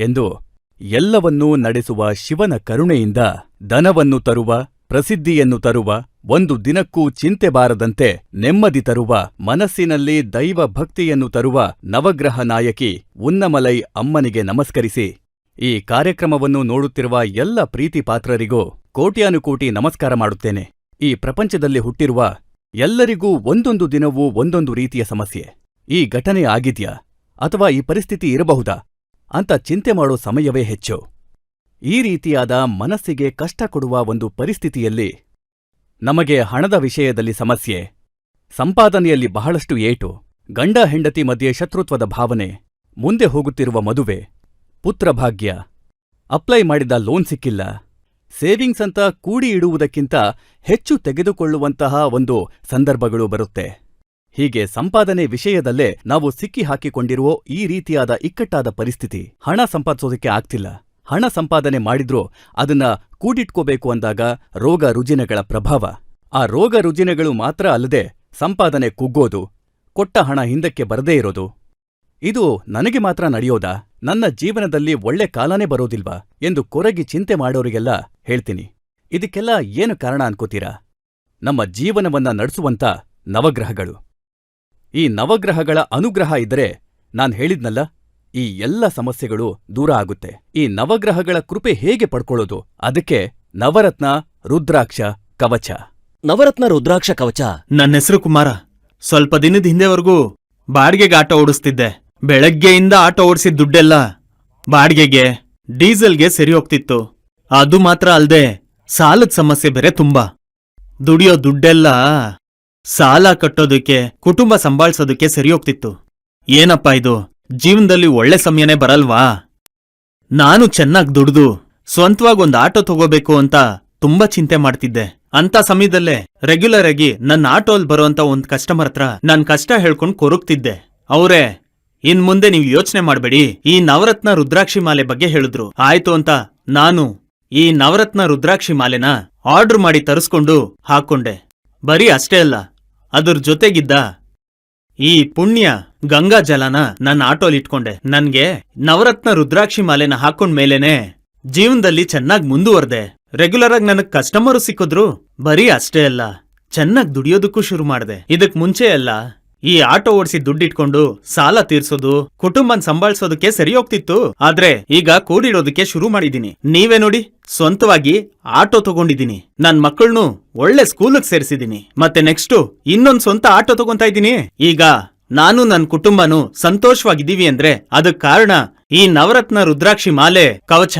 ಎಂದು ಎಲ್ಲವನ್ನೂ ನಡೆಸುವ ಶಿವನ ಕರುಣೆಯಿಂದ ಧನವನ್ನು ತರುವ, ಪ್ರಸಿದ್ಧಿಯನ್ನು ತರುವ, ಒಂದು ದಿನಕ್ಕೂ ಚಿಂತೆ ಬಾರದಂತೆ ನೆಮ್ಮದಿ ತರುವ, ಮನಸ್ಸಿನಲ್ಲಿ ದೈವ ಭಕ್ತಿಯನ್ನು ತರುವ ನವಗ್ರಹ ನಾಯಕಿ ಉನ್ನಮಲೈ ಅಮ್ಮನಿಗೆ ನಮಸ್ಕರಿಸಿ. ಈ ಕಾರ್ಯಕ್ರಮವನ್ನು ನೋಡುತ್ತಿರುವ ಎಲ್ಲ ಪ್ರೀತಿ ಪಾತ್ರರಿಗೂ ಕೋಟ್ಯಾನುಕೋಟಿ ನಮಸ್ಕಾರ ಮಾಡುತ್ತೇನೆ. ಈ ಪ್ರಪಂಚದಲ್ಲಿ ಹುಟ್ಟಿರುವ ಎಲ್ಲರಿಗೂ ಒಂದೊಂದು ದಿನವೂ ಒಂದೊಂದು ರೀತಿಯ ಸಮಸ್ಯೆ. ಈ ಘಟನೆ ಆಗಿದ್ಯಾ ಅಥವಾ ಈ ಪರಿಸ್ಥಿತಿ ಇರಬಹುದಾ? ಅಂತ ಚಿಂತೆ ಮಾಡೋ ಸಮಯವೇ ಹೆಚ್ಚು. ಈ ರೀತಿಯಾದ ಮನಸ್ಸಿಗೆ ಕಷ್ಟ ಕೊಡುವ ಒಂದು ಪರಿಸ್ಥಿತಿಯಲ್ಲಿ ನಮಗೆ ಹಣದ ವಿಷಯದಲ್ಲಿ ಸಮಸ್ಯೆ, ಸಂಪಾದನೆಯಲ್ಲಿ ಬಹಳಷ್ಟು ಏಟು, ಗಂಡ ಹೆಂಡತಿ ಮಧ್ಯೆ ಶತ್ರುತ್ವದ ಭಾವನೆ, ಮುಂದೆ ಹೋಗುತ್ತಿರುವ ಮದುವೆ ಪುತ್ರಭಾಗ್ಯ ಅಪ್ಲೈ ಮಾಡಿದ ಲೋನ್ ಸಿಕ್ಕಿಲ್ಲ, ಸೇವಿಂಗ್ಸ್ ಅಂತ ಕೂಡಿ ಇಡುವುದಕ್ಕಿಂತ ಹೆಚ್ಚು ತೆಗೆದುಕೊಳ್ಳುವಂತಹ ಒಂದು ಸಂದರ್ಭಗಳು ಬರುತ್ತೆ. ಹೀಗೆ ಸಂಪಾದನೆ ವಿಷಯದಲ್ಲೇ ನಾವು ಸಿಕ್ಕಿ ಹಾಕಿಕೊಂಡಿರುವ ಈ ರೀತಿಯಾದ ಇಕ್ಕಟ್ಟಾದ ಪರಿಸ್ಥಿತಿ ಹಣ ಸಂಪಾದಿಸೋದಕ್ಕೆ ಆಗ್ತಿಲ್ಲ. ಹಣ ಸಂಪಾದನೆ ಮಾಡಿದ್ರೂ ಅದನ್ನ ಕೂಡಿಟ್ಕೋಬೇಕು ಅಂದಾಗ ರೋಗ ರುಜಿನಗಳ ಪ್ರಭಾವ. ಆ ರೋಗ ರುಜಿನಗಳು ಮಾತ್ರ ಅಲ್ಲದೆ ಸಂಪಾದನೆ ಕುಗ್ಗೋದು, ಕೊಟ್ಟ ಹಣ ಹಿಂದಕ್ಕೆ ಬರದೇ ಇರೋದು. ಇದು ನನಗೆ ಮಾತ್ರ ನಡೆಯೋದಾ? ನನ್ನ ಜೀವನದಲ್ಲಿ ಒಳ್ಳೆ ಕಾಲನೇ ಬರೋದಿಲ್ವಾ? ಎಂದು ಕೊರಗಿ ಚಿಂತೆ ಮಾಡೋರಿಗೆಲ್ಲ ಹೇಳ್ತೀನಿ. ಇದಕ್ಕೆಲ್ಲ ಏನು ಕಾರಣ ಅನ್ಕೋತೀರಾ? ನಮ್ಮ ಜೀವನವನ್ನ ನಡೆಸುವಂತ ನವಗ್ರಹಗಳು. ಈ ನವಗ್ರಹಗಳ ಅನುಗ್ರಹ ಇದ್ದರೆ ನಾನ್ ಹೇಳಿದ್ನಲ್ಲ ಈ ಎಲ್ಲ ಸಮಸ್ಯೆಗಳು ದೂರ ಆಗುತ್ತೆ. ಈ ನವಗ್ರಹಗಳ ಕೃಪೆ ಹೇಗೆ ಪಡ್ಕೊಳ್ಳೋದು? ಅದಕ್ಕೆ ನವರತ್ನ ರುದ್ರಾಕ್ಷ ಕವಚ. ನವರತ್ನ ರುದ್ರಾಕ್ಷ ಕವಚ? ನನ್ನ ಹೆಸರು ಕುಮಾರ. ಸ್ವಲ್ಪ ದಿನದ ಹಿಂದೆವರೆಗೂ ಬಾಡಿಗೆಗೆ ಆಟೋ ಓಡಿಸ್ತಿದ್ದೆ. ಬೆಳಗ್ಗೆಯಿಂದ ಆಟೋ ಓಡಿಸಿದ ದುಡ್ಡೆಲ್ಲ ಬಾಡಿಗೆಗೆ ಡೀಸೆಲ್ಗೆ ಸರಿ ಹೋಗ್ತಿತ್ತು. ಅದು ಮಾತ್ರ ಅಲ್ಲದೆ ಸಾಲದ ಸಮಸ್ಯೆ ಬೇರೆ ತುಂಬಾ. ದುಡಿಯೋ ದುಡ್ಡೆಲ್ಲ ಸಾಲ ಕಟ್ಟೋದಕ್ಕೆ, ಕುಟುಂಬ ಸಂಭಾಳ್ಸೋದಕ್ಕೆ ಸರಿ ಹೋಗ್ತಿತ್ತು ಏನಪ್ಪ ಇದು? ಜೀವನದಲ್ಲಿ ಒಳ್ಳೆ ಸಮಯನೇ ಬರಲ್ವಾ? ನಾನು ಚೆನ್ನಾಗ್ ದುಡ್ದು, ಸ್ವಂತವಾಗಿ ಒಂದ್ ಆಟೋ ತಗೋಬೇಕು ಅಂತ ತುಂಬಾ ಚಿಂತೆ ಮಾಡ್ತಿದ್ದೆ. ಅಂತ ಸಮಯದಲ್ಲೇ ರೆಗ್ಯುಲರ್ ಆಗಿ ನನ್ನ ಆಟೋಲ್ ಬರುವಂತ ಒಂದ್ ಕಸ್ಟಮರ್ ಹತ್ರ ನನ್ ಕಷ್ಟ ಹೇಳ್ಕೊಂಡು ಕೊರಗ್ತಿದ್ದೆ. ಅವರೇ, ಇನ್ ಮುಂದೆ ನೀವು ಯೋಚನೆ ಮಾಡ್ಬೇಡಿ. ಈ ನವರತ್ನ ರುದ್ರಾಕ್ಷಿ ಮಾಲೆ ಬಗ್ಗೆ ಹೇಳಿದ್ರು. ಆಯ್ತು ಅಂತ ನಾನು ಈ ನವರತ್ನ ರುದ್ರಾಕ್ಷಿ ಮಾಲೆನ ಆರ್ಡರ್ ಮಾಡಿ ತರಿಸ್ಕೊಂಡು ಹಾಕೊಂಡೆ. ಬರೀ ಅಷ್ಟೇ ಅಲ್ಲ ಅದ್ರ ಜೊತೆಗಿದ್ದ ಈ ಪುಣ್ಯ ಗಂಗಾ ಜಲನ ನನ್ನ ಆಟೋಲ್ ಇಟ್ಕೊಂಡೆ. ನನ್ಗೆ ನವರತ್ನ ರುದ್ರಾಕ್ಷಿ ಮಾಲೆನ ಹಾಕೊಂಡ್ ಮೇಲೇನೆ ಜೀವನದಲ್ಲಿ ಚೆನ್ನಾಗ್ ಮುಂದುವರ್ದೆ. ರೆಗ್ಯುಲರ್ ಆಗಿ ನನಗ್ ಕಸ್ಟಮರು ಸಿಕ್ಕಿದ್ರು ಬರೀ ಅಷ್ಟೇ ಅಲ್ಲ, ಚೆನ್ನಾಗ್ ದುಡಿಯೋದಕ್ಕೂ ಶುರು ಮಾಡ್ದೆ. ಇದಕ್ ಮುಂಚೆ ಅಲ್ಲ ಈ ಆಟೋ ಓಡಿಸಿ ದುಡ್ಡಿಟ್ಕೊಂಡು ಸಾಲ ತೀರ್ಸೋದು, ಕುಟುಂಬನ್ ಸಂಭಾಳಿಸೋದಕ್ಕೆ ಸರಿ ಹೋಗ್ತಿತ್ತು ಆದ್ರೆ ಈಗ ಕೂಡಿಡೋದಕ್ಕೆ ಶುರು ಮಾಡಿದೀನಿ ನೀವೇ ನೋಡಿ, ಸ್ವಂತವಾಗಿ ಆಟೋ ತಗೊಂಡಿದ್ದೀನಿ. ನನ್ ಮಕ್ಕಳನ್ನು ಒಳ್ಳೆ ಸ್ಕೂಲ್ಗೆ ಸೇರಿಸಿದೀನಿ ಮತ್ತೆ ನೆಕ್ಸ್ಟ್ ಇನ್ನೊಂದ್ ಸ್ವಂತ ಆಟೋ ತಗೊಂತಾ ಇದ್ದೀನಿ. ಈಗ ನಾನು ನನ್ ಕುಟುಂಬನು ಸಂತೋಷವಾಗಿದ್ದೀವಿ ಅಂದ್ರೆ ಅದಕ್ ಕಾರಣ ಈ ನವರತ್ನ ರುದ್ರಾಕ್ಷಿ ಮಾಲೆ ಕವಚ.